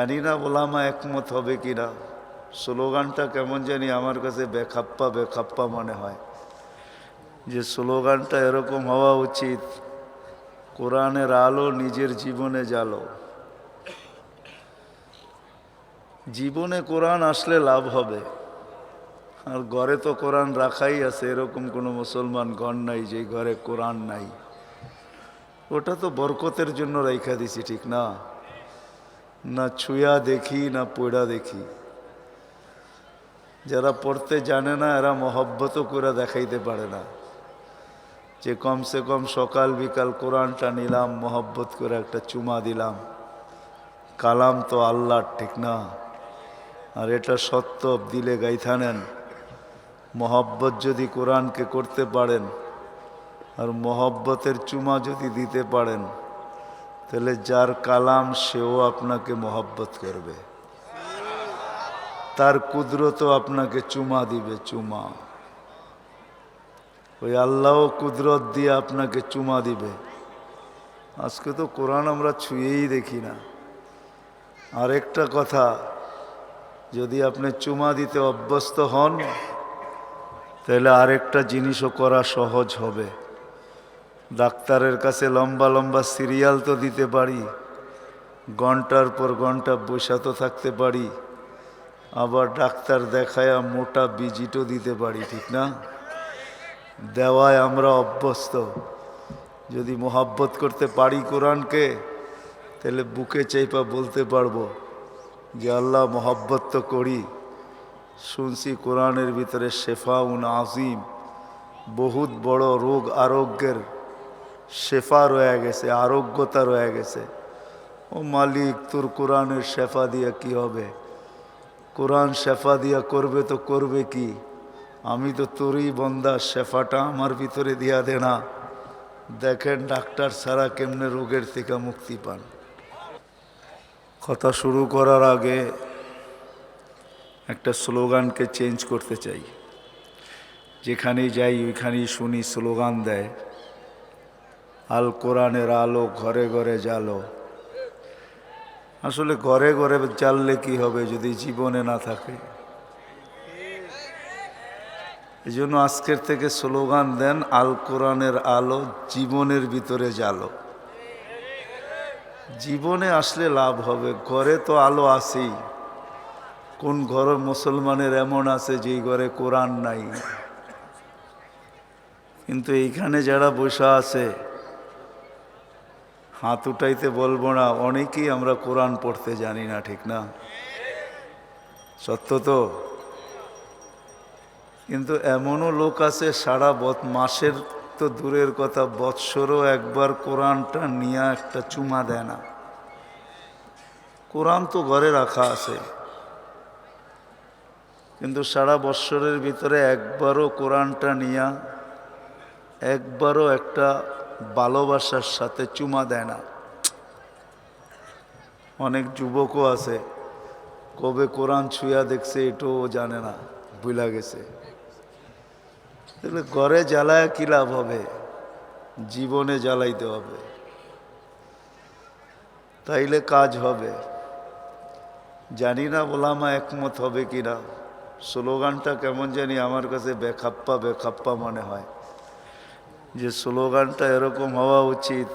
জানি না ওলামা একমত হবে কিনা স্লোগানটা কেমন জানি আমার কাছে বেখাপ্পা বেখাপ্পা মনে হয়। যে স্লোগানটা এরকম হওয়া উচিত, কোরআনের আলো নিজের জীবনে জ্বালো। জীবনে কোরআন আসলে লাভ হবে। আর ঘরে তো কোরআন রাখাই আছে, এরকম কোনো মুসলমান ঘর নাই যে ঘরে কোরআন নাই। ওটা তো বরকতের জন্য রাইখা দিছি, ঠিক না? না ছুঁয়া দেখি, না পড়া দেখি। যারা পড়তে জানে না, এরা মহব্বতও করে দেখাইতে পারে না। যে কমসে কম সকাল বিকাল কোরআনটা নিলাম, মহব্বত করে একটা চুমা দিলাম। কালাম তো আল্লাহর, ঠিক না? আর এটা সত্য, দিলে গাইথা নেন। মহব্বত যদি কোরআনকে করতে পারেন, আর মহব্বতের চুমা যদি দিতে পারেন তাহলে যার কালাম সেও আপনাকে মহব্বত করবে। তার কুদরতও আপনাকে চুমা দিবে, চুমা। ওই আল্লাহও কুদরত দিয়ে আপনাকে চুমা দিবে। আজকে তো কোরআন আমরা ছুঁয়েই দেখি না। আরেকটা কথা, যদি আপনি চুমা দিতে অভ্যস্ত হন, তাহলে আরেকটা জিনিসও করা সহজ হবে। ডাক্তারের কাছে লম্বা লম্বা সিরিয়াল তো দিতে পারি। ঘণ্টার পর ঘণ্টা বসা তো থাকতে পারি। আবার ডাক্তার দেখায়া মোটা বিজিটও দিতে পারি, ঠিক না? দেওয়ায় আমরা অভ্যস্ত। যদি মোহাব্বত করতে পারি কোরআনকে, তাহলে বুকে চাইপা বলতে পারব যে আল্লাহ মোহাব্বত তো করি। শুনছি কোরআনের ভিতরে শেফা উন আজিম, বহুত বড় রোগ আরোগ্যের শেফা রয়ে গেছে, আরোগ্যতা রয়ে গেছে। ও মালিক, তোর কোরআনের শেফা দিয়া কি হবে? কোরআন শেফা দিয়া করবে তো করবে কি? আমি তো তোরই বন্দা, শেফাটা আমার ভিতরে দিয়া দে না। দেখেন ডাক্তার ছাড়া কেমনে রোগের থেকে মুক্তি পান। কথা শুরু করার আগে একটা স্লোগানকে চেঞ্জ করতে চাই। যেখানেই যাই, ওইখানেই শুনি স্লোগান দেয়। আল কোরআনের আলো ঘরে ঘরে জ্বালো। আসলে ঘরে ঘরে জ্বাললে কি হবে যদি জীবনে না থাকে? এই জন্য আজকের থেকে স্লোগান দেন, আল কোরআনের আলো জীবনের ভিতরে জ্বালো। জীবনে আসলে লাভ হবে, ঘরে তো আলো আসেই কোন ঘর মুসলমানের এমন আছে যেই ঘরে কোরআন নাই? কিন্তু এইখানে যারা বসা আছে হাত উঠাইতে বলব না, অনেকেই আমরা কোরআন পড়তে জানি না, ঠিক না? সত্য তো? কিন্তু এমনও লোক আছে, সারা বৎ মাসের তো দূরের কথা, বৎসরও একবার কোরআনটা নিয়ে একটা চুমা দেয় না। কোরআন তো ঘরে রাখা আছে। কিন্তু সারা বৎসরের ভিতরে একবারও কোরআনটা নিয়া, একবারও একটা ভালোবাসার সাথে চুমা দেয় না। অনেক যুবকও আছে, কবে কোরআন ছুঁয়া দেখছে এটাও জানে না, ভুলা গেছে। তাহলে ঘরে জ্বালায় কি লাভ হবে? জীবনে জ্বালাইতে হবে। তাইলে কাজ হবে। জানি না ওলামা একমত হবে কিনা। স্লোগানটা কেমন জানি আমার কাছে বেখাপ্পা বেখাপ্পা মনে হয়। যে স্লোগানটা এরকম হওয়া উচিত,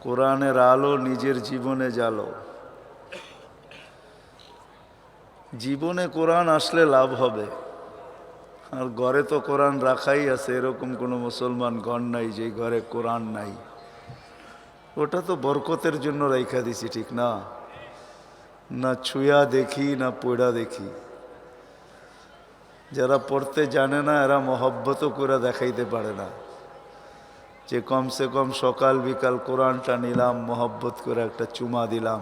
কোরআনের আলো নিজের জীবনে জ্বালো। জীবনে কোরআন আসলে লাভ হবে। আর ঘরে তো কোরআন রাখাই আছে, এরকম কোনো মুসলমান ঘর নাই যে ঘরে কোরআন নাই। ওটা তো বরকতের জন্য রেখা দিছি, ঠিক না? না ছুঁয়া দেখি, না পড়া দেখি। যারা পড়তে জানে না, এরা মহব্বতও করে দেখাইতে পারে না। যে কমসে কম সকাল বিকাল কোরআনটা নিলাম, মহব্বত করে একটা চুমা দিলাম।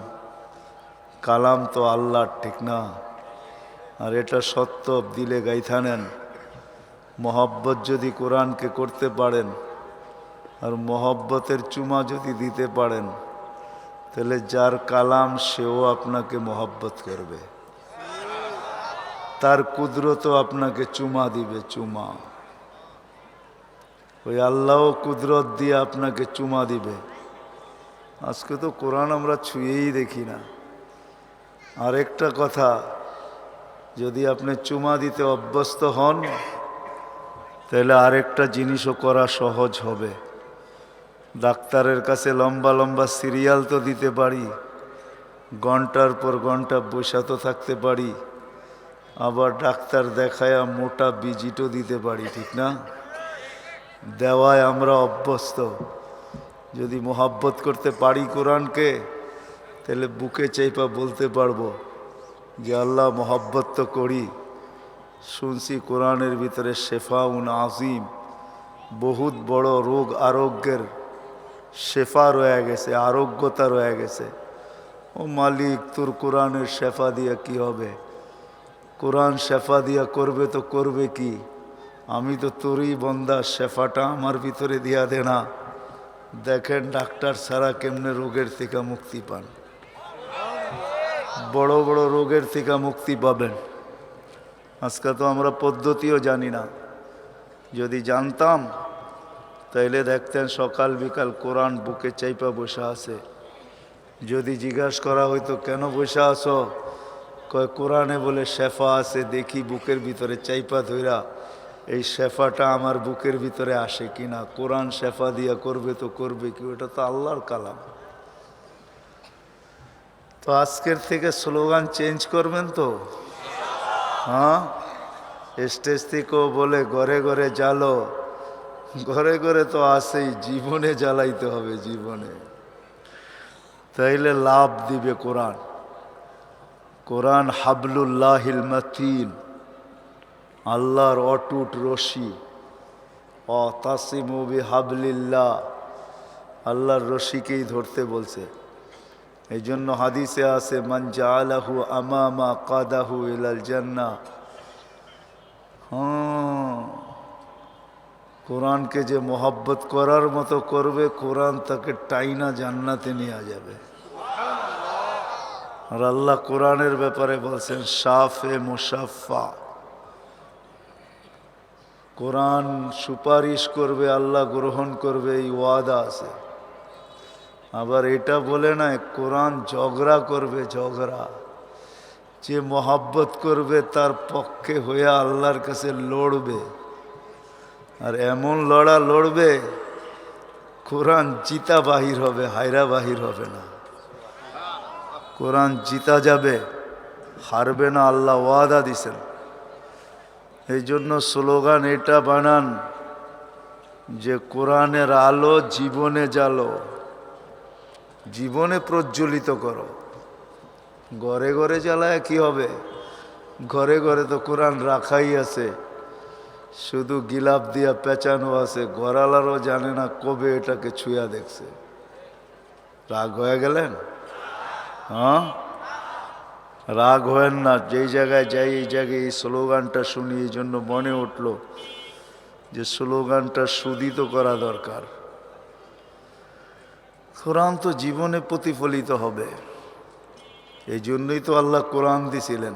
কালাম তো আল্লাহর, ঠিক না? আর এটা সত্য, দিলে গাইথা নেন। মহব্বত যদি কোরআনকে করতে পারেন, আর মহব্বতের চুমা যদি দিতে পারেন, তাহলে যার কালাম সেও আপনাকে মহব্বত করবে। তার কুদরতও আপনাকে চুমা দিবে, চুমা। ওই আল্লাহ কুদরত দিয়ে আপনাকে চুমা দিবে। আজকে তো কোরআন আমরা ছুঁয়েই দেখি না। আরেকটা কথা, যদি আপনি চুমা দিতে অভ্যস্ত হন, তাহলে আরেকটা জিনিসও করা সহজ হবে। ডাক্তারের কাছে লম্বা লম্বা সিরিয়াল তো দিতে পারি, ঘণ্টার পর ঘণ্টা বসা তো থাকতে পারি, আবার ডাক্তার দেখায়া মোটা বিজিটও দিতে পারি, ঠিক না? দেওয়ায় আমরা অভ্যস্ত। যদি মোহাব্বত করতে পারি কোরআনকে, তাহলে বুকে চাইপা বলতে পারব যে আল্লাহ মোহাব্বত তো করি। শুনছি কোরআনের ভিতরে শেফাউন আজিম বহুত বড় রোগ আরোগ্যের শেফা রয়ে গেছে, আরোগ্যতা রয়ে গেছে। ও মালিক, তোর কোরআনের শেফা দিয়া কি হবে? কোরআন শেফা দিয়া করবে তো করবে কি? আমি তো তোরই বন্দা, শেফাটা আমার ভিতরে দিয়া দে না। দেখেন ডাক্তার ছাড়া কেমনে রোগের থেকে মুক্তি পান। বড় বড় রোগের থেকে মুক্তি পাবেন। আজকে তো আমরা পদ্ধতিও জানি না। যদি জানতাম, তাইলে দেখতেন সকাল বিকাল কোরআন বুকে চাইপা বসে আছে। যদি জিজ্ঞাসা করা হইতো, কেন বসে আসো কয়, কোরআনে বলে শেফা আছে, দেখি বুকের ভিতরে চাইপা ধইরা এই শেফাটা আমার বুকের ভিতরে আসে কিনা? কোরআন শেফা দিয়া করবে তো করবে কি? ওটা তো আল্লাহর কালাম। তো আজকের থেকে স্লোগান চেঞ্জ করবেন তো? হ্যাঁ? স্টেজ থেকেও বলে, ঘরে ঘরে জ্বালো। ঘরে ঘরে তো আসেই জীবনে জ্বালাইতে হবে জীবনে। তাইলে লাভ দিবে কোরআন। কোরআন হাবলুল্লাহিল মাতিন। আল্লাহর অটুট রশি। অ তাসিম তাসিমবি হাবলিল্লাহ আল্লাহর রশিকেই ধরতে বলছে। এই জন্য হাদিসে আছে, মান জালাহু আমামা কাদাহু ইলাল জান্না হ্যাঁ। কোরআনকে যে মোহাব্বত করার মতো করবে, কোরআন তাকে টাইনা জান্নাতে নেওয়া যাবে। আর আল্লাহ কোরআনের ব্যাপারে বলছেন সাফে মুসাফা কোরআন সুপারিশ করবে, আল্লাহ গ্রহণ করবে, এই ওয়াদা আছে। আবার এটা বলে না কোরআন ঝগড়া করবে, ঝগড়া। যে মোহাব্বত করবে, তার পক্ষে হয়ে আল্লাহর কাছে লড়বে। আর এমন লড়া লড়বে, কোরআন জিতা বাহির হবে, হায়রা বাহির হবে না। কোরআন জিতা যাবে, হারবে না, আল্লাহ ওয়াদা দিছেন। এই জন্য স্লোগান এটা বানান যে কোরআনের আলো জীবনে জ্বালো, জীবনে প্রজ্বলিত করো। ঘরে ঘরে জ্বালায় কি হবে? ঘরে ঘরে তো কোরআন রাখাই আছে, শুধু গিলাপ দিয়া পেঁচানো আছে গড়ালারও জানে না কবে এটাকে ছুঁয়া দেখছে। রাগ হয়ে গেলেন? হ্যাঁ? রাগ হয়েন না, যেই জায়গায় যাই, এই জায়গায় এই স্লোগানটা শুনি, এই জন্য মনে উঠল যে স্লোগানটা সুদিত করা দরকার। কোরআন তো জীবনে প্রতিফলিত হবে। এই জন্যই তো আল্লাহ কোরআন দিছিলেন।